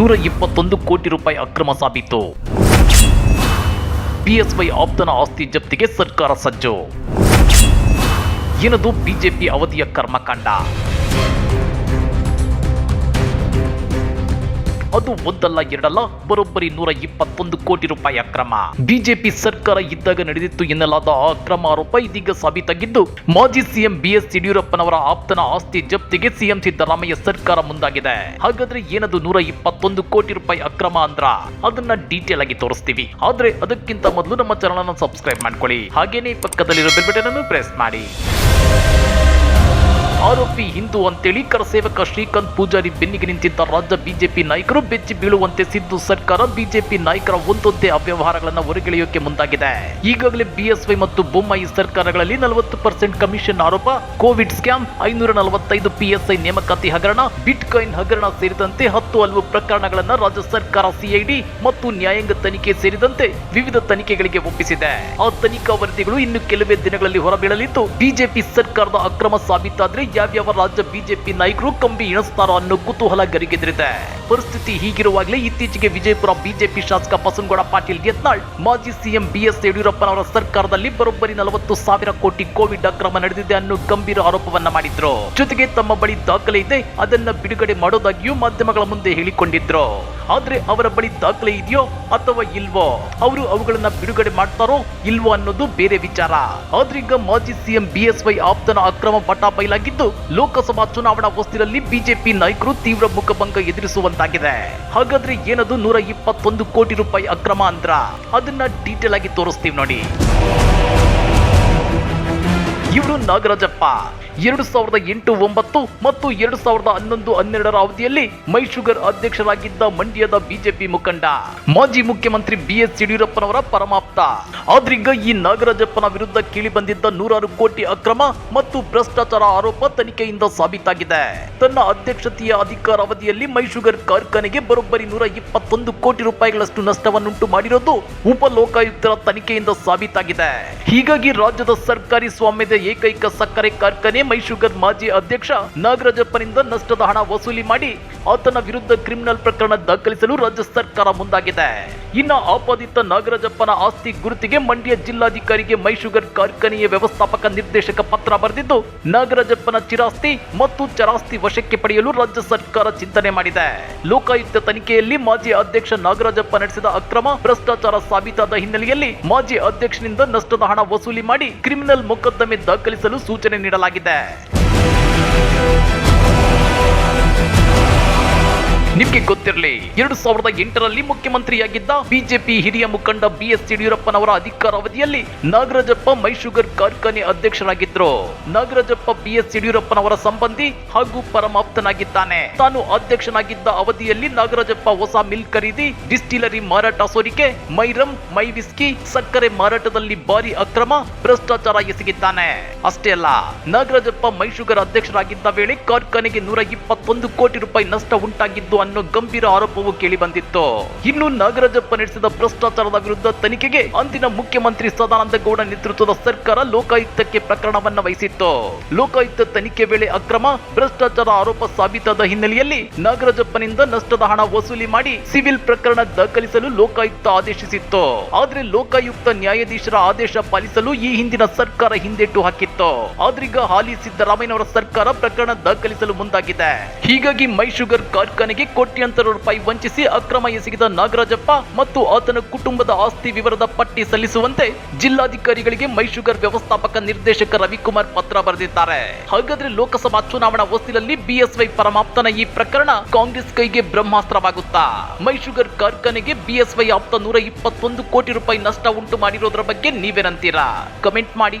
ನೂರ ಇಪ್ಪತ್ತೊಂದು ಕೋಟಿ ರೂಪಾಯಿ ಅಕ್ರಮ ಸಾಬೀತು. ಬಿಎಸ್ವೈ ಆಪ್ತನ ಆಸ್ತಿ ಜಪ್ತಿಗೆ ಸರ್ಕಾರ ಸಜ್ಜು. ಏನದು ಬಿಜೆಪಿ ಅವಧಿಯ ಕರ್ಮಕಾಂಡ? ಅದು ಒಂದಲ್ಲ, ಎರಡಲ್ಲ, ಬರೋಬ್ಬರಿ ನೂರ ಇಪ್ಪತ್ತೊಂದು ಕೋಟಿ ರೂಪಾಯಿ ಅಕ್ರಮ. ಬಿಜೆಪಿ ಸರ್ಕಾರ ಇದ್ದಾಗ ನಡೆದಿತ್ತು ಎನ್ನಲಾದ ಅಕ್ರಮ ಆರೋಪ ಇದೀಗ ಸಾಬೀತಾಗಿದ್ದು, ಮಾಜಿ ಸಿಎಂ ಬಿಎಸ್ ಯಡಿಯೂರಪ್ಪನವರ ಆಪ್ತನ ಆಸ್ತಿ ಜಪ್ತಿಗೆ ಸಿಎಂ ಸಿದ್ದರಾಮಯ್ಯ ಸರ್ಕಾರ ಮುಂದಾಗಿದೆ. ಹಾಗಾದ್ರೆ ಏನದು ನೂರ ಇಪ್ಪತ್ತೊಂದು ಕೋಟಿ ರೂಪಾಯಿ ಅಕ್ರಮ ಅಂದ್ರ? ಅದನ್ನ ಡೀಟೇಲ್ ಆಗಿ ತೋರಿಸ್ತೀವಿ. ಆದ್ರೆ ಅದಕ್ಕಿಂತ ಮೊದಲು ನಮ್ಮ ಚಾನಲ್ ಅನ್ನು ಸಬ್ಸ್ಕ್ರೈಬ್ ಮಾಡ್ಕೊಳ್ಳಿ. ಹಾಗೇನೇ ಪಕ್ಕದಲ್ಲಿರೋ ಬೆಲ್ ಬಟನ್ ಅನ್ನು ಪ್ರೆಸ್ ಮಾಡಿ. ಆರೋಪಿ ಹಿಂದೂ ಅಂತೇಳಿ ಕರಸೇವಕ ಶ್ರೀಕಾಂತ್ ಪೂಜಾರಿ ಬೆನ್ನಿಗೆ ನಿಂತಿದ್ದ ರಾಜ್ಯ ಬಿಜೆಪಿ ನಾಯಕರು ಬೆಚ್ಚಿ ಬೀಳುವಂತೆ ಸಿದ್ದು ಸರ್ಕಾರ ಬಿಜೆಪಿ ನಾಯಕರ ಒಂದೊಂದೇ ಅವ್ಯವಹಾರಗಳನ್ನು ಹೊರಗೆಳೆಯೋಕೆ ಮುಂದಾಗಿದೆ. ಈಗಾಗಲೇ ಬಿಎಸ್ವೈ ಮತ್ತು ಬೊಮ್ಮಾಯಿ ಸರ್ಕಾರಗಳಲ್ಲಿ ನಲವತ್ತು ಪರ್ಸೆಂಟ್ ಕಮಿಷನ್ ಆರೋಪ, ಕೋವಿಡ್ ಸ್ಕ್ಯಾಮ್, ಐನೂರ ನಲವತ್ತೈದು ಪಿಎಸ್ಐ ನೇಮಕಾತಿ ಹಗರಣ ಬಿಟ್ ಕಾಯಿನ್ ಹಗರಣ ಸೇರಿದಂತೆ ಹತ್ತು ಹಲವು ಪ್ರಕರಣಗಳನ್ನು ರಾಜ್ಯ ಸರ್ಕಾರ ಸಿಐಡಿ ಮತ್ತು ನ್ಯಾಯಾಂಗ ತನಿಖೆ ಸೇರಿದಂತೆ ವಿವಿಧ ತನಿಖೆಗಳಿಗೆ ಒಪ್ಪಿಸಿದೆ. ಆ ತನಿಖಾ ವರದಿಗಳು ಇನ್ನು ಕೆಲವೇ ದಿನಗಳಲ್ಲಿ ಹೊರಬೀಳಲಿದ್ದು, ಬಿಜೆಪಿ ಸರ್ಕಾರದ ಅಕ್ರಮ ಸಾಬೀತಾದ್ರೆ ಯಾವ್ಯಾವ ರಾಜ್ಯ ಬಿಜೆಪಿ ನಾಯಕರು ಕಂಬಿ ಇಳಿಸ್ತಾರೋ ಅನ್ನೋ ಕುತೂಹಲ ಗರಿಗೆದರಿದೆ. ಪರಿಸ್ಥಿತಿ ಹೀಗಿರುವಾಗಲೇ ಇತ್ತೀಚೆಗೆ ವಿಜಯಪುರ ಬಿಜೆಪಿ ಶಾಸಕ ಬಸನಗೌಡ ಪಾಟೀಲ್ ಯತ್ನಾಳ್, ಮಾಜಿ ಸಿಎಂ ಬಿಎಸ್ ಯಡಿಯೂರಪ್ಪನವರ ಸರ್ಕಾರದಲ್ಲಿ ಬರೋಬ್ಬರಿ ನಲವತ್ತು ಸಾವಿರ ಕೋಟಿ ಕೋವಿಡ್ ಅಕ್ರಮ ನಡೆದಿದೆ ಅನ್ನೋ ಗಂಭೀರ ಆರೋಪವನ್ನ ಮಾಡಿದ್ರು. ಜೊತೆಗೆ ತಮ್ಮ ಬಳಿ ದಾಖಲೆ ಇದೆ, ಅದನ್ನ ಬಿಡುಗಡೆ ಮಾಡೋದಾಗಿಯೂ ಮಾಧ್ಯಮಗಳ ಮುಂದೆ ಹೇಳಿಕೊಂಡಿದ್ರು. ಆದ್ರೆ ಅವರ ಬಳಿ ದಾಖಲೆ ಇದೆಯೋ ಅಥವಾ ಇಲ್ವೋ? ಅವರು ಅವುಗಳನ್ನ ಬಿಡುಗಡೆ ಮಾಡ್ತಾರೋ ಇಲ್ವೋ ಅನ್ನೋದು ಬೇರೆ ವಿಚಾರ. ಆದ್ರೀಗ ಮಾಜಿ ಸಿಎಂ ಬಿಎಸ್ವೈ ಆಪ್ತನ ಅಕ್ರಮ ಪಟ ಬಯಲಾಗಿದ್ದು ಲೋಕಸಭಾ ಚುನಾವಣಾ ವಸ್ತಿರಲ್ಲಿ ಬಿಜೆಪಿ ನಾಯಕರು ತೀವ್ರ ಮುಖಭಂಗ ಎದುರಿಸುವಂತಾಗಿದೆ. ಹಾಗಾದ್ರೆ ಏನದು ನೂರ ಇಪ್ಪತ್ತೊಂದು ಕೋಟಿ ರೂಪಾಯಿ ಅಕ್ರಮ ಅಂದ್ರ? ಅದನ್ನ ಡೀಟೇಲ್ ಆಗಿ ತೋರಿಸ್ತೀವಿ ನೋಡಿ. ಇವರು ನಾಗರಾಜಪ್ಪ. ಎರಡು ಸಾವಿರದ ಎಂಟು ಒಂಬತ್ತು ಮತ್ತು ಎರಡು ಸಾವಿರದ ಹನ್ನೊಂದು ಹನ್ನೆರಡರ ಅವಧಿಯಲ್ಲಿ ಮೈಶುಗರ್ ಅಧ್ಯಕ್ಷರಾಗಿದ್ದ ಮಂಡ್ಯದ ಬಿಜೆಪಿ ಮುಖಂಡ. ಮಾಜಿ ಮುಖ್ಯಮಂತ್ರಿ ಬಿಎಸ್ ಯಡಿಯೂರಪ್ಪನವರ ಪರಮಾಪ್ತ. ಆದ್ರೀಗ ಈ ನಾಗರಾಜಪ್ಪನ ವಿರುದ್ಧ ಕೇಳಿ ಬಂದಿದ್ದ ನೂರಾರು ಕೋಟಿ ಅಕ್ರಮ ಮತ್ತು ಭ್ರಷ್ಟಾಚಾರ ಆರೋಪ ತನಿಖೆಯಿಂದ ಸಾಬೀತಾಗಿದೆ. ತನ್ನ ಅಧ್ಯಕ್ಷತೆಯ ಅಧಿಕಾರ ಅವಧಿಯಲ್ಲಿ ಶುಗರ್ ಕಾರ್ಖಾನೆಗೆ ಬರೋಬ್ಬರಿ ನೂರ ಇಪ್ಪತ್ತೊಂದು ಕೋಟಿ ರೂಪಾಯಿಗಳಷ್ಟು ನಷ್ಟವನ್ನುಂಟು ಮಾಡಿರೋದು ಉಪ ಲೋಕಾಯುಕ್ತರ ತನಿಖೆಯಿಂದ ಸಾಬೀತಾಗಿದೆ. ಹೀಗಾಗಿ ರಾಜ್ಯದ ಸರ್ಕಾರಿ ಸ್ವಾಮ್ಯದ ಏಕೈಕ ಸಕ್ಕರೆ ಕಾರ್ಖಾನೆ ಮೈಶುಗರ್ ಮಾಜಿ ಅಧ್ಯಕ್ಷ ನಾಗರಾಜಪ್ಪನಿಂದ ನಷ್ಟದ ಹಣ ವಸೂಲಿ ಮಾಡಿ ಆತನ ವಿರುದ್ಧ ಕ್ರಿಮಿನಲ್ ಪ್ರಕರಣ ದಾಖಲಿಸಲು ರಾಜ್ಯ ಸರ್ಕಾರ ಮುಂದಾಗಿದೆ. ಇನ್ನು ಆಪಾದಿತ ನಾಗರಾಜಪ್ಪನ ಆಸ್ತಿ ಗುರುತಿಗೆ ಮಂಡ್ಯ ಜಿಲ್ಲಾಧಿಕಾರಿಗೆ ಮೈ ಶುಗರ್ ಕಾರ್ಖಾನೆಯ ವ್ಯವಸ್ಥಾಪಕ ನಿರ್ದೇಶಕ ಪತ್ರ ಬರೆದಿದ್ದು, ನಾಗರಾಜಪ್ಪನ ಚಿರಾಸ್ತಿ ಮತ್ತು ಚರಾಸ್ತಿ ವಶಕ್ಕೆ ಪಡೆಯಲು ರಾಜ್ಯ ಸರ್ಕಾರ ಚಿಂತನೆ ಮಾಡಿದೆ. ಲೋಕಾಯುಕ್ತ ತನಿಖೆಯಲ್ಲಿ ಮಾಜಿ ಅಧ್ಯಕ್ಷ ನಾಗರಾಜಪ್ಪ ನಡೆಸಿದ ಅಕ್ರಮ ಭ್ರಷ್ಟಾಚಾರ ಸಾಬೀತಾದ ಹಿನ್ನೆಲೆಯಲ್ಲಿ ಮಾಜಿ ಅಧ್ಯಕ್ಷನಿಂದ ನಷ್ಟದ ಹಣ ವಸೂಲಿ ಮಾಡಿ ಕ್ರಿಮಿನಲ್ ಮೊಕದ್ದಮೆ ದಾಖಲಿಸಲು ಸೂಚನೆ ನೀಡಲಾಗಿದೆ. Yeah. ನಿಮ್ಗೆ ಗೊತ್ತಿರಲಿ, ಎರಡು ಸಾವಿರದ ಎಂಟರಲ್ಲಿ ಮುಖ್ಯಮಂತ್ರಿಯಾಗಿದ್ದ ಬಿಜೆಪಿ ಹಿರಿಯ ಮುಖಂಡ ಬಿಎಸ್ ಯಡಿಯೂರಪ್ಪನವರ ಅಧಿಕಾರಾವಧಿಯಲ್ಲಿ ನಾಗರಾಜಪ್ಪ ಮೈಶುಗರ್ ಕಾರ್ಖಾನೆ ಅಧ್ಯಕ್ಷರಾಗಿದ್ದರು ನಾಗರಾಜಪ್ಪ ಬಿಎಸ್ ಯಡಿಯೂರಪ್ಪನವರ ಸಂಬಂಧಿ ಹಾಗೂ ಪರಮಾಪ್ತನಾಗಿದ್ದಾನೆ. ತಾನು ಅಧ್ಯಕ್ಷನಾಗಿದ್ದ ಅವಧಿಯಲ್ಲಿ ನಾಗರಾಜಪ್ಪ ಹೊಸ ಮಿಲ್ ಖರೀದಿ, ಡಿಸ್ಟಿಲರಿ ಮಾರಾಟ ಸೋರಿಕೆ, ಮೈರಂ, ಮೈ ವಿಸ್ಕಿ, ಸಕ್ಕರೆ ಮಾರಾಟದಲ್ಲಿ ಭಾರಿ ಅಕ್ರಮ, ಭ್ರಷ್ಟಾಚಾರ ಎಸಗಿದ್ದಾನೆ. ಅಷ್ಟೇ ಅಲ್ಲ, ನಾಗರಾಜಪ್ಪ ಮೈಶುಗರ್ ಅಧ್ಯಕ್ಷರಾಗಿದ್ದ ವೇಳೆ ಕಾರ್ಖಾನೆಗೆ ನೂರ ಇಪ್ಪತ್ತೊಂದು ಕೋಟಿ ರೂಪಾಯಿ ನಷ್ಟ ಉಂಟಾಗಿದ್ದು ಅನ್ನೋ ಗಂಭೀರ ಆರೋಪವು ಕೇಳಿ ಬಂದಿತ್ತು. ಇನ್ನು ನಾಗರಾಜಪ್ಪ ನಡೆಸಿದ ಭ್ರಷ್ಟಾಚಾರದ ವಿರುದ್ಧ ತನಿಖೆಗೆ ಅಂದಿನ ಮುಖ್ಯಮಂತ್ರಿ ಸದಾನಂದ ಗೌಡ ನೇತೃತ್ವದ ಸರ್ಕಾರ ಲೋಕಾಯುಕ್ತಕ್ಕೆ ಪ್ರಕರಣವನ್ನ ವಹಿಸಿತ್ತು. ಲೋಕಾಯುಕ್ತ ತನಿಖೆ ವೇಳೆ ಅಕ್ರಮ ಭ್ರಷ್ಟಾಚಾರ ಆರೋಪ ಸಾಬೀತಾದ ಹಿನ್ನೆಲೆಯಲ್ಲಿ ನಾಗರಾಜಪ್ಪನಿಂದ ನಷ್ಟದ ಹಣ ವಸೂಲಿ ಮಾಡಿ ಸಿವಿಲ್ ಪ್ರಕರಣ ದಾಖಲಿಸಲು ಲೋಕಾಯುಕ್ತ ಆದೇಶಿಸಿತ್ತು. ಆದ್ರೆ ಲೋಕಾಯುಕ್ತ ನ್ಯಾಯಾಧೀಶರ ಆದೇಶ ಪಾಲಿಸಲು ಈ ಹಿಂದಿನ ಸರ್ಕಾರ ಹಿಂದೆಟ್ಟು ಹಾಕಿತ್ತು. ಆದ್ರೀಗ ಹಾಲಿ ಸಿದ್ದರಾಮಯ್ಯನವರ ಸರ್ಕಾರ ಪ್ರಕರಣ ದಾಖಲಿಸಲು ಮುಂದಾಗಿದೆ. ಹೀಗಾಗಿ ಮೈಶುಗರ್ ಕಾರ್ಖಾನೆಗೆ ಕೋಟ್ಯಾಂತರ ರೂಪಾಯಿ ವಂಚಿಸಿ ಅಕ್ರಮ ಎಸಗಿದ ನಾಗರಾಜಪ್ಪ ಮತ್ತು ಆತನ ಕುಟುಂಬದ ಆಸ್ತಿ ವಿವರದ ಪಟ್ಟಿ ಸಲ್ಲಿಸುವಂತೆ ಜಿಲ್ಲಾಧಿಕಾರಿಗಳಿಗೆ ಮೈಶುಗರ್ ವ್ಯವಸ್ಥಾಪಕ ನಿರ್ದೇಶಕ ರವಿಕುಮಾರ್ ಪತ್ರ ಬರೆದಿದ್ದಾರೆ. ಹಾಗಾದ್ರೆ ಲೋಕಸಭಾ ಚುನಾವಣಾ ಹೊಸ್ತಿಲಲ್ಲಿ ಬಿಎಸ್ವೈ ಪರಮಾಪ್ತನ ಈ ಪ್ರಕರಣ ಕಾಂಗ್ರೆಸ್ ಕೈಗೆ ಬ್ರಹ್ಮಾಸ್ತ್ರವಾಗುತ್ತಾ? ಮೈಶುಗರ್ ಕಾರ್ಖಾನೆಗೆ ಬಿಎಸ್ವೈ ಆಪ್ತ ನೂರ ಇಪ್ಪತ್ತೊಂದು ಕೋಟಿ ರೂಪಾಯಿ ನಷ್ಟ ಉಂಟು ಮಾಡಿರೋದ್ರ ಬಗ್ಗೆ ನೀವೇನಂತೀರಾ? ಕಮೆಂಟ್ ಮಾಡಿ.